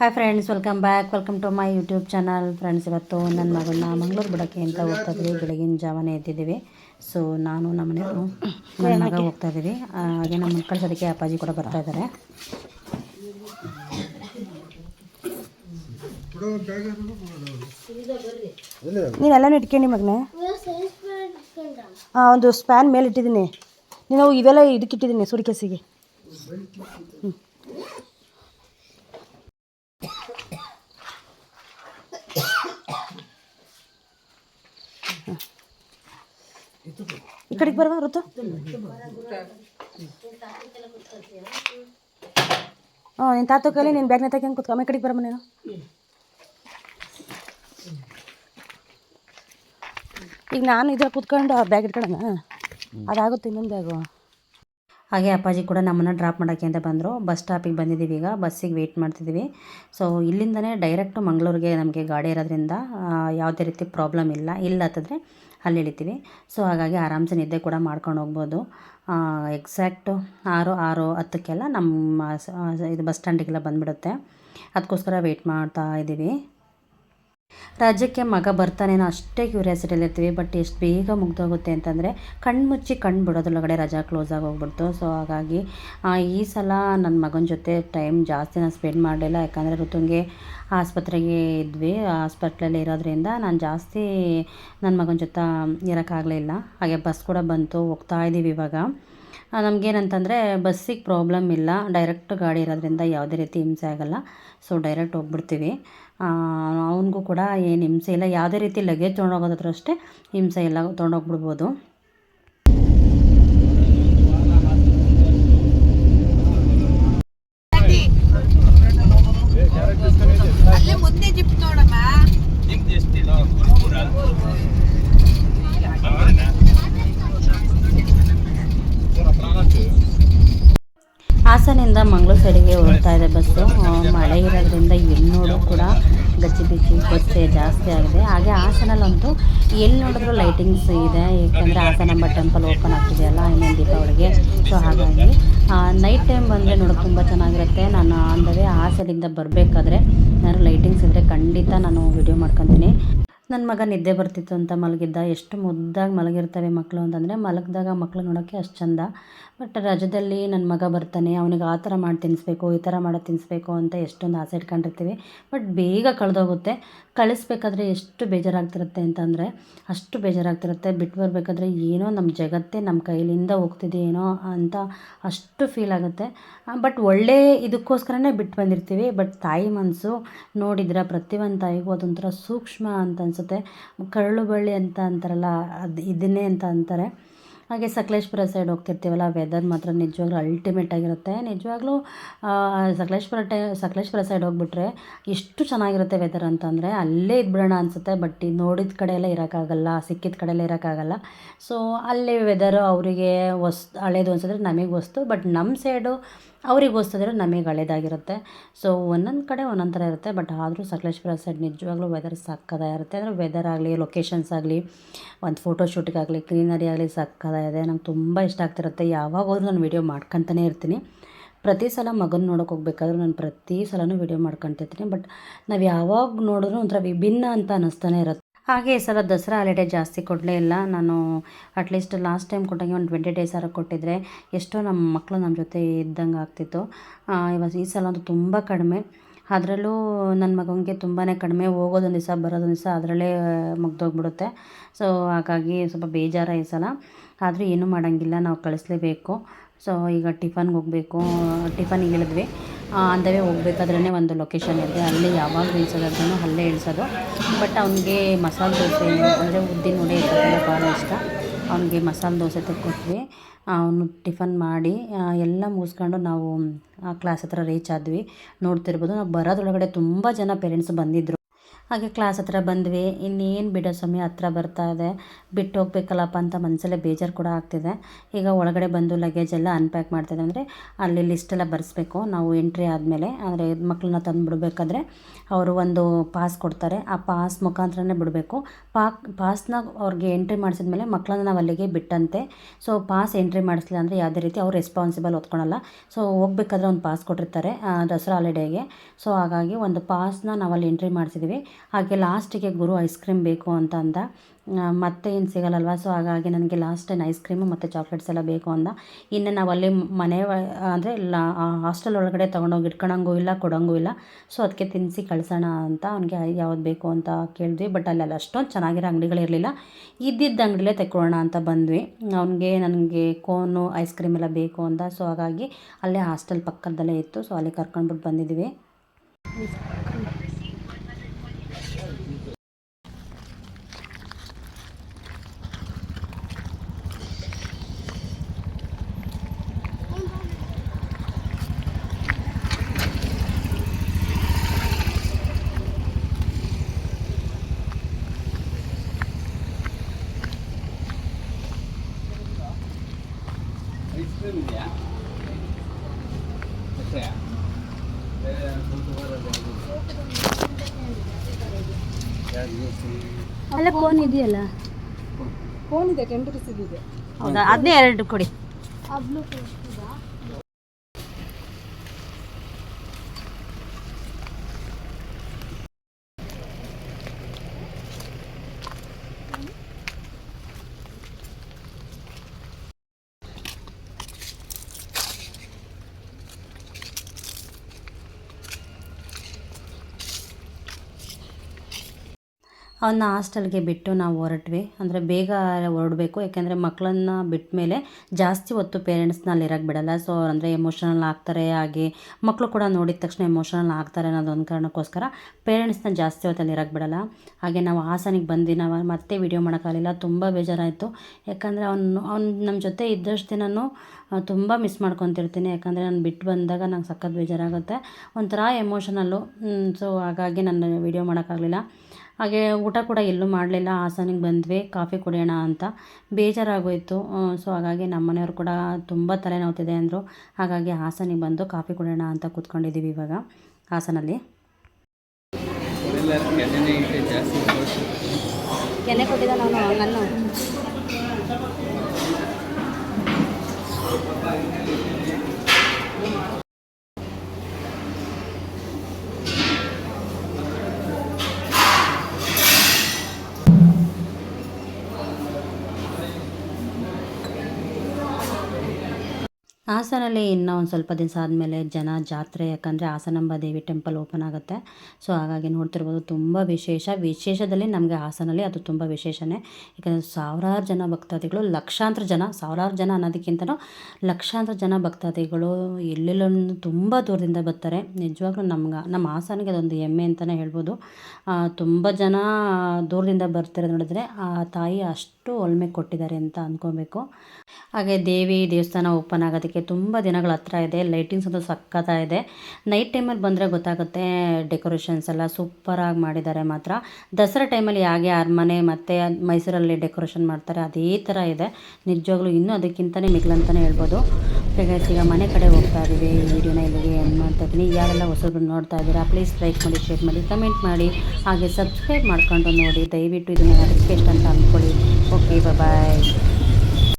Hi friends welcome back welcome to my YouTube channel friends ಇವತ್ತು ನನ್ನ ಮಗಳನ್ನ ಮಂಗಳೂರು ಬಿಡೋಕ್ಕೆ ಅಂತ ಹೋಗ್ತಾ ಇದ್ದೀವಿ. ಬೆಳಗಿನ ಜಾವನೇ ಎದ್ದಿದ್ದೀವಿ. ಸೊ ನಾನು ನಮ್ಮ ಮನೆಯವರು ಮಗ ಹೋಗ್ತಾ ಇದ್ದೀವಿ. ಹಾಗೆ ನಮ್ಮ ಕಳ್ಸೋದಕ್ಕೆ ಅಪ್ಪಾಜಿ ಕೂಡ ಬರ್ತಾ ಇದ್ದಾರೆ. ನೀವೆಲ್ಲನೂ ಇಟ್ಕೊಂಡು ಮಗನೇ. ಒಂದು ಸ್ಪ್ಯಾನ್ ಮೇಲೆ ಇಟ್ಟಿದ್ದೀನಿ ನೀನು ಇವೆಲ್ಲ ಇದಕ್ಕಿಟ್ಟಿದ್ದೀನಿ ಸುರಿಕೆಸಿಗೆ ಹ್ಞೂ ಕಡೆಗೆ ಬರುವ ಋತು? ಹಾಂ ನಿನ್ನ ತಾತ ಕೈಲಿ ನೀನು ಬ್ಯಾಗ್ನ ತಗೊಂಡು ಕೂತ್ಕೊ. ಆಮೇಲೆ ಕಡೆಗೆ ಬರಮ್ಮ ನೀನು ಈಗ ನಾನು ಇದ್ರಲ್ಲಿ ಕೂತ್ಕೊಂಡು ಬ್ಯಾಗ್ ಇಟ್ಕೊಳಣ ಅದಾಗುತ್ತೆ ಇನ್ನೊಂದು ಬ್ಯಾಗು. ಹಾಗೆ ಅಪ್ಪಾಜಿ ಕೂಡ ನಮ್ಮನ್ನು ಡ್ರಾಪ್ ಮಾಡೋಕ್ಕೆ ಅಂತ ಬಂದರು. ಬಸ್ ಸ್ಟಾಪಿಗೆ ಬಂದಿದ್ದೀವಿ ಈಗ. ಬಸ್ಸಿಗೆ ವೆಯ್ಟ್ ಮಾಡ್ತಿದ್ದೀವಿ. ಸೊ ಇಲ್ಲಿಂದನೇ ಡೈರೆಕ್ಟು ಮಂಗಳೂರಿಗೆ ನಮಗೆ ಗಾಡಿ ಇರೋದ್ರಿಂದ ಯಾವುದೇ ರೀತಿ ಪ್ರಾಬ್ಲಮ್ ಇಲ್ಲ. ಇಲ್ಲ ಹತ್ತಿದ್ರೆ ಅಲ್ಲಿ ಇಳಿತೀವಿ ಸೊ ಹಾಗಾಗಿ ಆರಾಮ್ಸೆ ನಿದ್ದೆ ಕೂಡ ಮಾಡ್ಕೊಂಡು ಹೋಗ್ಬೋದು. ಎಕ್ಸಾಕ್ಟು ಆರು ಆರು ಹತ್ತಕ್ಕೆಲ್ಲ ನಮ್ಮ ಇದು ಬಸ್ ಸ್ಟ್ಯಾಂಡಿಗೆಲ್ಲ ಬಂದುಬಿಡುತ್ತೆ. ಅದಕ್ಕೋಸ್ಕರ ವೆಯ್ಟ್ ಮಾಡ್ತಾ ಇದ್ದೀವಿ. ರಾಜ್ಯಕ್ಕೆ ಮಗ ಬರ್ತಾನೇನೋ ಅಷ್ಟೇ ಕ್ಯೂರಿಯಾಸಿಟಿಯಲ್ಲಿ ಇರ್ತೀವಿ. ಬಟ್ ಎಷ್ಟು ಬೇಗ ಮುಗ್ದೋಗುತ್ತೆ ಅಂತಂದರೆ ಕಣ್ಣು ಮುಚ್ಚಿ ಕಣ್ಣು ಬಿಡೋದ್ರೊಳಗಡೆ ರಜಾ ಕ್ಲೋಸ್ ಆಗಿ ಹೋಗ್ಬಿಡ್ತು ಸೊ ಹಾಗಾಗಿ ಈ ಸಲ ನನ್ನ ಮಗನ ಜೊತೆ ಟೈಮ್ ಜಾಸ್ತಿ ನಾನು ಸ್ಪೆಂಡ್ ಮಾಡಲಿಲ್ಲ. ಯಾಕಂದರೆ ಋತುಂಗೆ ಆಸ್ಪತ್ರೆಗೆ ಇದ್ವಿ. ಆಸ್ಪತ್ರೆಯಲ್ಲಿ ಇರೋದ್ರಿಂದ ನಾನು ಜಾಸ್ತಿ ನನ್ನ ಮಗನ ಜೊತೆ ಇರೋಕ್ಕಾಗಲಿಲ್ಲ. ಹಾಗೆ ಬಸ್ ಕೂಡ ಬಂತು. ಹೋಗ್ತಾ ಇದ್ದೀವಿ ಇವಾಗ. ನಮಗೇನಂತಂದರೆ ಬಸ್ಸಿಗೆ ಪ್ರಾಬ್ಲಮ್ ಇಲ್ಲ. ಡೈರೆಕ್ಟ್ ಗಾಡಿ ಇರೋದ್ರಿಂದ ಯಾವುದೇ ರೀತಿ ಹಿಂಸೆ ಆಗಲ್ಲ. ಸೊ ಡೈರೆಕ್ಟ್ ಹೋಗ್ಬಿಡ್ತೀವಿ. ಅವನಿಗೂ ಕೂಡ ಏನು ಹಿಂಸೆ ಇಲ್ಲ. ಯಾವುದೇ ರೀತಿ ಲಗೇಜ್ ತೊಗೊಂಡೋಗೋದಾದ್ರೂ ಅಷ್ಟೇ ಹಿಂಸೆ ಇಲ್ಲ ತೊಗೊಂಡೋಗ್ಬಿಡ್ಬೋದು. ಅಲ್ಲೇ ಮುಂದೆ ಜಿಪ್ ನೋಡಮ್ಮ. ಹಾಸನಿಂದ ಮಂಗಳೂರು ಸೈಡಿಗೆ ಹೋಗ್ತಾ ಇದೆ ಬಸ್ಸು. ಮಳೆ ಇರೋದ್ರಿಂದ ಎಲ್ಲಿ ಕೂಡ ಗಚ್ಚಿ ಬಿಚ್ಚಿ ಬಸ್ಸೇ ಜಾಸ್ತಿ ಆಗಿದೆ. ಹಾಗೆ ಹಾಸನಲ್ಲಂತೂ ಎಲ್ಲಿ ನೋಡಿದ್ರು ಲೈಟಿಂಗ್ಸ್ ಇದೆ. ಏಕೆಂದರೆ ಹಾಸನಾಂಬ ಟೆಂಪಲ್ ಓಪನ್ ಆಗ್ತಿದೆಯಲ್ಲ, ಇನ್ನೊಂದು ದೀಪಾವಳಿಗೆ. ಸೊ ಹಾಗಾಗಿ ನೈಟ್ ಟೈಮ್ ಬಂದರೆ ನೋಡೋಕೆ ತುಂಬ ಚೆನ್ನಾಗಿರುತ್ತೆ. ನಾನು ಅಂದರೆ ಹಾಸನಿಂದ ಬರಬೇಕಾದ್ರೆ ನಾನು ಲೈಟಿಂಗ್ಸ್ ಇದ್ದರೆ ಖಂಡಿತ ನಾನು ವಿಡಿಯೋ ಮಾಡ್ಕೊತೀನಿ. ನನ್ನ ಮಗ ನಿದ್ದೆ ಬರ್ತಿತ್ತು ಅಂತ ಮಲಗಿದ್ದ. ಎಷ್ಟು ಮುದ್ದಾಗಿ ಮಲಗಿರ್ತವೆ ಮಕ್ಕಳು ಅಂತಂದರೆ ಮಲಗಿದಾಗ ಮಕ್ಕಳು ನೋಡೋಕ್ಕೆ ಅಷ್ಟು ಚಂದ. ಬಟ್ ರಜದಲ್ಲಿ ನನ್ನ ಮಗ ಬರ್ತಾನೆ, ಅವನಿಗೆ ಆ ಥರ ಮಾಡಿ ತಿನ್ನಿಸ್ಬೇಕು ಈ ಥರ ಮಾಡೋದು ತಿನ್ನಿಸ್ಬೇಕು ಅಂತ ಎಷ್ಟೊಂದು ಆಸೆ ಇಟ್ಕೊಂಡಿರ್ತೀವಿ. ಬಟ್ ಬೇಗ ಕಳೆದೋಗುತ್ತೆ. ಕಳಿಸ್ಬೇಕಾದ್ರೆ ಎಷ್ಟು ಬೇಜಾರಾಗ್ತಿರುತ್ತೆ ಅಂತಂದರೆ ಅಷ್ಟು ಬೇಜಾರಾಗ್ತಿರುತ್ತೆ. ಬಿಟ್ಟು ಬರಬೇಕಾದ್ರೆ ಏನೋ ನಮ್ಮ ಜಗತ್ತೇ ನಮ್ಮ ಕೈಲಿಂದ ಹೋಗ್ತಿದೆ ಏನೋ ಅಂತ ಅಷ್ಟು ಫೀಲ್ ಆಗುತ್ತೆ. ಬಟ್ ಒಳ್ಳೆಯ ಇದಕ್ಕೋಸ್ಕರನೇ ಬಿಟ್ಟು ಬಂದಿರ್ತೀವಿ. ಬಟ್ ತಾಯಿ ಮನಸ್ಸು ನೋಡಿದ್ರೆ ಪ್ರತಿಯೊಂದು ತಾಯಿಗೂ ಅದೊಂಥರ ಸೂಕ್ಷ್ಮ ಅಂತ ಅನಿಸುತ್ತೆ. ಕರಳು ಬಳ್ಳಿ ಅಂತ ಅಂತಾರಲ್ಲ, ಅದು ಇದನ್ನೇ ಅಂತ ಅಂತಾರೆ. ಹಾಗೆ ಸಕಲೇಶ್ಪುರ ಸೈಡ್ ಹೋಗ್ತಿರ್ತೀವಲ್ಲ ವೆದರ್ ಮಾತ್ರ ನಿಜವಾಗ್ಲೂ ಅಲ್ಟಿಮೇಟ್ ಆಗಿರುತ್ತೆ. ನಿಜವಾಗ್ಲೂ ಸಕಲೇಶ್ಪುರ ಟೈ, ಸಕಲೇಶ್ಪುರ ಸೈಡ್ ಹೋಗ್ಬಿಟ್ರೆ ಎಷ್ಟು ಚೆನ್ನಾಗಿರುತ್ತೆ ವೆದರ್ ಅಂತಂದರೆ. ಅಲ್ಲೇ ಇದ್ಬಿಡೋಣ ಅನಿಸುತ್ತೆ ಬಟ್ ನೋಡಿದ ಕಡೆ ಎಲ್ಲ ಇರೋಕ್ಕಾಗಲ್ಲ, ಸಿಕ್ಕಿದ ಕಡೆ ಎಲ್ಲ ಇರೋಕ್ಕಾಗಲ್ಲ. ಸೊ ಅಲ್ಲಿ ವೆದರ್ ಅವರಿಗೆ ಹೊಸ್, ಹಳೇದು ಅನ್ಸಿದ್ರೆ ನಮಗೆ ಹೊಸ್ತು ಬಟ್ ನಮ್ಮ ಸೈಡು ಅವ್ರಿಗೆ ಹೊಸ್ತಿದ್ರೆ ನಮಗೆ ಹಳೇದಾಗಿರುತ್ತೆ. ಸೊ ಒಂದೊಂದು ಕಡೆ ಒಂದೊಂದು ಥರ ಇರುತ್ತೆ ಬಟ್ ಆದರೂ ಸಕಲೇಶ್ಪುರ ಸೈಡ್ ನಿಜವಾಗ್ಲೂ ವೆದರ್ ಸಕ್ಕದಾಗಿರುತ್ತೆ ಅಂದರೆ ವೆದರ್ ಆಗಲಿ ಲೊಕೇಶನ್ಸ್ ಆಗಲಿ, ಒಂದು ಫೋಟೋ ಶೂಟಿಗಾಗಲಿ ಗ್ರೀನರಿ ಆಗಲಿ ಸಕ್ಕದಾಗಿದೆ ನಂಗೆ ತುಂಬ ಇಷ್ಟ ಆಗ್ತಿರುತ್ತೆ. ಯಾವಾಗ ಹೋದ್ರೂ ನಾನು ವೀಡಿಯೋ ಮಾಡ್ಕೊತಾನೆ ಇರ್ತೀನಿ. ಪ್ರತಿ ಸಲ ಮಗನ ನೋಡೋಕೆ ಹೋಗ್ಬೇಕಾದ್ರೂ ನಾನು ಪ್ರತಿ ಸಲನೂ ವೀಡಿಯೋ ಮಾಡ್ಕೊತಿರ್ತೀನಿ. ಬಟ್ ನಾವು ಯಾವಾಗ ನೋಡಿದ್ರೂ ಒಂಥರ ವಿಭಿನ್ನ ಅಂತ ಅನ್ನಿಸ್ತಾನೆ ಇರುತ್ತೆ. ಹಾಗೆ ಈ ಸಲ ದಸರಾ ಹಾಲಿಡೇ ಜಾಸ್ತಿ ಕೊಡಲೇ ಇಲ್ಲ. ನಾನು ಅಟ್ಲೀಸ್ಟ್ ಲಾಸ್ಟ್ ಟೈಮ್ ಕೊಟ್ಟಂಗೆ ಒಂದು ಟ್ವೆಂಟಿ ಡೇಸ್ ಆರ ಕೊಟ್ಟಿದ್ರೆ ಎಷ್ಟೋ ನಮ್ಮ ಮಕ್ಕಳು ನಮ್ಮ ಜೊತೆ ಇದ್ದಂಗೆ ಆಗ್ತಿತ್ತು. ಇವಾಗ ಈ ಸಲ ಅಂತೂ ತುಂಬ ಕಡಿಮೆ. ಅದರಲ್ಲೂ ನನ್ನ ಮಗನಿಗೆ ತುಂಬಾ ಕಡಿಮೆ. ಹೋಗೋದೊಂದು ದಿವಸ, ಬರೋದೊಂದು ದಿವಸ ಅದರಲ್ಲೇ ಮುಗ್ದೋಗ್ಬಿಡುತ್ತೆ. ಸೊ ಹಾಗಾಗಿ ಸ್ವಲ್ಪ ಬೇಜಾರ ಈ ಸಲ. ಆದರೂ ಏನೂ ಮಾಡೋಂಗಿಲ್ಲ, ನಾವು ಕಳಿಸ್ಲೇಬೇಕು. ಸೊ ಈಗ ಟಿಫನ್ಗೆ ಹೋಗಬೇಕು. ಟಿಫನ್ ಇಳಿದ್ವಿ. ಅಂದವೇ ಹೋಗ್ಬೇಕಾದ್ರೇ ಒಂದು ಲೊಕೇಶನ್ ಇದೆ. ಅಲ್ಲಿ ಯಾವಾಗ ಇಳಿಸೋದಾದ್ರೂ ಅಲ್ಲೇ ಇಳಿಸೋದು. ಬಟ್ ಅವನಿಗೆ ಮಸಾಲೆ ದೋಸೆ ಅಂದರೆ ಉದ್ದಿನ ವಡೆ ಇರ್ತದೆ ಭಾಳ ಇಷ್ಟ. ಅವನಿಗೆ ಮಸಾಲೆ ದೋಸೆ ತೆಕ್ಕೊಟ್ವಿ. ಅವನು ಟಿಫನ್ ಮಾಡಿ ಎಲ್ಲ ಮುಗಿಸ್ಕೊಂಡು ನಾವು ಕ್ಲಾಸ್ ಹತ್ರ ರೀಚ್ ಆದ್ವಿ. ನೋಡ್ತಿರ್ಬೋದು. ನಾವು ಬರೋದ್ರೊಳಗಡೆ ತುಂಬ ಜನ ಪೇರೆಂಟ್ಸ್ ಬಂದಿದ್ದರು ಹಾಗೆ ಕ್ಲಾಸ್ ಹತ್ರ ಬಂದ್ವಿ. ಇನ್ನೇನು ಬಿಡೋ ಸಮಯ ಹತ್ರ ಬರ್ತಾ ಇದೆ. ಬಿಟ್ಟು ಹೋಗ್ಬೇಕಲ್ಲಪ್ಪ ಅಂತ ಮನಸ್ಸಲ್ಲೇ ಬೇಜಾರು ಕೂಡ ಆಗ್ತಿದೆ. ಈಗ ಒಳಗಡೆ ಬಂದು ಲಗೇಜ್ ಎಲ್ಲ ಅನ್ಪ್ಯಾಕ್ ಮಾಡ್ತಿದೆ ಅಂದರೆ ಅಲ್ಲಿ ಲಿಸ್ಟೆಲ್ಲ ಬರೆಸ್ಬೇಕು. ನಾವು ಎಂಟ್ರಿ ಆದಮೇಲೆ ಅಂದರೆ ಮಕ್ಕಳನ್ನ ತಂದು ಬಿಡಬೇಕಾದ್ರೆ ಅವರು ಒಂದು ಪಾಸ್ ಕೊಡ್ತಾರೆ. ಆ ಪಾಸ್ ಮುಖಾಂತರನೇ ಬಿಡಬೇಕು. ಪಾಕ್ ಪಾಸ್ನ ಅವ್ರಿಗೆ ಎಂಟ್ರಿ ಮಾಡಿಸಿದ್ಮೇಲೆ ಮಕ್ಕಳನ್ನ ನಾವು ಅಲ್ಲಿಗೆ ಬಿಟ್ಟಂತೆ. ಸೊ ಪಾಸ್ ಎಂಟ್ರಿ ಮಾಡಿಸಲಿಲ್ಲ ಅಂದರೆ ಯಾವುದೇ ರೀತಿ ಅವ್ರು ರೆಸ್ಪಾನ್ಸಿಬಲ್ ಹೊತ್ಕೊಳಲ್ಲ ಸೊ ಹೋಗ್ಬೇಕಾದ್ರೆ ಒಂದು ಪಾಸ್ ಕೊಟ್ಟಿರ್ತಾರೆ ದಸರಾ ಹಾಲಿಡೇಗೆ ಸೊ ಹಾಗಾಗಿ ಒಂದು ಪಾಸ್ನ ನಾವು ಅಲ್ಲಿ ಎಂಟ್ರಿ ಮಾಡಿಸಿದ್ವಿ. ಹಾಗೆ ಲಾಸ್ಟಿಗೆ ಗುರು ಐಸ್ ಕ್ರೀಮ್ ಬೇಕು ಅಂತ ಅಂದ. ಮತ್ತೆ ಏನು ಸಿಗಲ್ಲಲ್ವ? ಸೊ ಹಾಗಾಗಿ ನನಗೆ ಲಾಸ್ಟ್ ಟೈಮ್ ಐಸ್ ಕ್ರೀಮು ಮತ್ತು ಚಾಕ್ಲೇಟ್ಸ್ ಎಲ್ಲ ಬೇಕು ಅಂದ. ಇನ್ನು ನಾವು ಅಲ್ಲಿ ಮನೆ ಅಂದರೆ ಲಾ ಹಾಸ್ಟೆಲ್ ಒಳಗಡೆ ತೊಗೊಂಡೋಗಿ ಇಟ್ಕೊಳಂಗೂ ಇಲ್ಲ, ಕೊಡೋಂಗೂ ಇಲ್ಲ. ಸೊ ಅದಕ್ಕೆ ತಿನ್ನಿಸಿ ಕಳಿಸೋಣ ಅಂತ ಅವನಿಗೆ ಯಾವ್ದು ಬೇಕು ಅಂತ ಕೇಳಿದ್ವಿ. ಬಟ್ ಅಲ್ಲಿ ಅಷ್ಟೊಂದು ಚೆನ್ನಾಗಿರೋ ಅಂಗಡಿಗಳಿರಲಿಲ್ಲ ಇದ್ದಿದ್ದ ಅಂಗಡಿಲೇ ತೆಕ್ಕೊಳ್ಳೋಣ ಅಂತ ಬಂದ್ವಿ. ಅವನಿಗೆ ನನಗೆ ಕೋನು ಐಸ್ ಕ್ರೀಮ್ ಎಲ್ಲ ಬೇಕು ಅಂದ. ಸೊ ಹಾಗಾಗಿ ಅಲ್ಲೇ ಹಾಸ್ಟೆಲ್ ಪಕ್ಕದಲ್ಲೇ ಇತ್ತು. ಸೊ ಅಲ್ಲಿ ಕರ್ಕೊಂಡ್ಬಿಟ್ಟು ಬಂದಿದ್ದೀವಿ ಐಸ್ ಕ್ರೀಮ್ ಇದೆಯಾ ಅಷ್ಟೇ ಬೇರೆ ಸ್ವಲ್ಪ ಬರೋದು ಯಾವ್ದು ಜ್ಯೂಸ್? ಅಲ್ಲ ಫೋನ್ ಇದೆಯಲ್ಲ? ಫೋನ್ ಇದೆ ರುಪೀಸ್ ಇದೆ. ಹೌದಾ? ಅದನ್ನೇ ಎರಡು ಕೊಡಿ. ಅವನ್ನ ಹಾಸ್ಟೆಲ್ಗೆ ಬಿಟ್ಟು ನಾವು ಹೊರಟ್ವಿ. ಅಂದರೆ ಬೇಗ ಹೊರಡಬೇಕು. ಯಾಕೆಂದರೆ ಮಕ್ಕಳನ್ನ ಬಿಟ್ಟ ಮೇಲೆ ಜಾಸ್ತಿ ಹೊತ್ತು ಪೇರೆಂಟ್ಸ್ನ ಅಲ್ಲಿ ಇರೋಕ್ಕೆ ಬಿಡಲ್ಲ. ಸೊ ಅಂದರೆ ಎಮೋಷನಲ್ ಆಗ್ತಾರೆ. ಹಾಗೆ ಮಕ್ಕಳು ಕೂಡ ನೋಡಿದ ತಕ್ಷಣ ಎಮೋಷನಲ್ ಆಗ್ತಾರೆ ಅನ್ನೋದು ಒಂದು ಕಾರಣಕ್ಕೋಸ್ಕರ ಪೇರೆಂಟ್ಸ್ನ ಜಾಸ್ತಿ ಹೊತ್ತಲ್ಲಿ ಇರೋಕ್ಕೆ ಬಿಡಲ್ಲ. ಹಾಗೆ ನಾವು ಹಾಸನಿಗೆ ಬಂದು ನಾವು ಮತ್ತೆ ವೀಡಿಯೋ ಮಾಡೋಕ್ಕಾಗಲಿಲ್ಲ ತುಂಬ ಬೇಜಾರಾಯಿತು. ಯಾಕಂದರೆ ಅವನು, ಅವ್ನು ನಮ್ಮ ಜೊತೆ ಇದ್ದಷ್ಟು ದಿನವೂ ತುಂಬ ಮಿಸ್ ಮಾಡ್ಕೊತಿರ್ತೀನಿ. ಯಾಕಂದರೆ ನಾನು ಬಿಟ್ಟು ಬಂದಾಗ ನಂಗೆ ಸಖತ್ ಬೇಜಾರಾಗುತ್ತೆ. ಒಂಥರ ಎಮೋಷನಲ್ಲು ಸೊ ಹಾಗಾಗಿ ನಾನು ವೀಡಿಯೋ ಮಾಡೋಕ್ಕಾಗಲಿಲ್ಲ ಹಾಗೆ ಊಟ ಕೂಡ ಎಲ್ಲೂ ಮಾಡಲಿಲ್ಲ ಹಾಸನಿಗೆ ಬಂದ್ವಿ ಕಾಫಿ ಕುಡಿಯೋಣ ಅಂತ. ಬೇಜಾರಾಗೋಯಿತು. ಸೊ ಹಾಗಾಗಿ ನಮ್ಮ ಮನೆಯವರು ಕೂಡ ತುಂಬ ತಲೆನೋವ್ತಿದೆ ಅಂದರು. ಹಾಗಾಗಿ ಹಾಸನಿಗೆ ಬಂದು ಕಾಫಿ ಕುಡಿಯೋಣ ಅಂತ ಕೂತ್ಕೊಂಡಿದ್ದೀವಿ ಇವಾಗ ಹಾಸನಲ್ಲಿ. ಕೆನೆ ಕೊಟ್ಟಿದ್ದ ನಾನು ಹಾಸನಲ್ಲಿ ಇನ್ನೂ ಒಂದು ಸ್ವಲ್ಪ ದಿವಸ ಆದಮೇಲೆ ಜನ ಜಾತ್ರೆ, ಯಾಕಂದರೆ ಹಾಸನಂಬ ದೇವಿ ಟೆಂಪಲ್ ಓಪನ್ ಆಗುತ್ತೆ. ಸೊ ಹಾಗಾಗಿ ನೋಡ್ತಿರ್ಬೋದು, ತುಂಬ ವಿಶೇಷ. ವಿಶೇಷದಲ್ಲಿ ನಮಗೆ ಹಾಸನಲ್ಲಿ ಅದು ತುಂಬ ವಿಶೇಷನೇ. ಯಾಕಂದರೆ ಸಾವಿರಾರು ಜನ ಭಕ್ತಾದಿಗಳು, ಲಕ್ಷಾಂತರ ಜನ, ಸಾವಿರಾರು ಜನ ಅನ್ನೋದಕ್ಕಿಂತನೂ ಲಕ್ಷಾಂತರ ಜನ ಭಕ್ತಾದಿಗಳು ಎಲ್ಲೆಲ್ಲೂ ತುಂಬ ದೂರದಿಂದ ಬರ್ತಾರೆ. ನಿಜವಾಗ್ಲೂ ನಮ್ಗೆ, ನಮ್ಮ ಹಾಸನಿಗೆ ಅದೊಂದು ಹೆಮ್ಮೆ ಅಂತಲೇ ಹೇಳ್ಬೋದು. ತುಂಬ ಜನ ದೂರದಿಂದ ಬರ್ತಾರೆ ನೋಡಿದ್ರೆ ಆ ತಾಯಿ ಅಷ್ಟು ಒಲ್ಮೆ ಕೊಟ್ಟಿದ್ದಾರೆ ಅಂತ ಅಂದ್ಕೊಬೇಕು ಹಾಗೆ ದೇವಿ ದೇವಸ್ಥಾನ ಓಪನ್ ಆಗೋದಕ್ಕೆ ತುಂಬ ದಿನಗಳ ಹತ್ರ ಇದೆ. ಲೈಟಿಂಗ್ಸ್ ಅಂತೂ ಇದೆ ನೈಟ್ ಟೈಮಲ್ಲಿ ಬಂದರೆ ಗೊತ್ತಾಗುತ್ತೆ ಡೆಕೋರೇಷನ್ಸ್ ಎಲ್ಲ ಸೂಪರಾಗಿ ಮಾಡಿದ್ದಾರೆ ಮಾತ್ರ. ದಸರಾ ಟೈಮಲ್ಲಿ ಹಾಗೆ ಅರಮನೆ ಮತ್ತು ಮೈಸೂರಲ್ಲಿ ಡೆಕೋರೇಷನ್ ಮಾಡ್ತಾರೆ. ಅದೇ ಥರ ಇದೆ. ನಿಜವಾಗ್ಲೂ ಇನ್ನೂ ಅದಕ್ಕಿಂತಲೇ ಮಿಗಿಲಂತಲೇ ಹೇಳ್ಬೋದು. ಈಗ ಮನೆ ಕಡೆ ಹೋಗ್ತಾ ಇದ್ದೀವಿ. ಈ ವಿಡಿಯೋನ ಇಲ್ಲಿಗೆ ಏನು ಮಾಡ್ತಾ ಇದ್ದೀನಿ. ಯಾರೆಲ್ಲ ಹೊಸಬ್ರು ನೋಡ್ತಾ ಇದ್ದೀರಾ ಪ್ಲೀಸ್ ಲೈಕ್ ಮಾಡಿ ಶೇರ್ ಮಾಡಿ ಕಮೆಂಟ್ ಮಾಡಿ. ಹಾಗೆ ಸಬ್ಸ್ಕ್ರೈಬ್ ಮಾಡ್ಕೊಂಡು ನೋಡಿ. ದಯವಿಟ್ಟು ಇದನ್ನ ರಿಕ್ವೆಸ್ಟ್ ಅಂತ ಅಂದ್ಕೊಳ್ಳಿ. 拜拜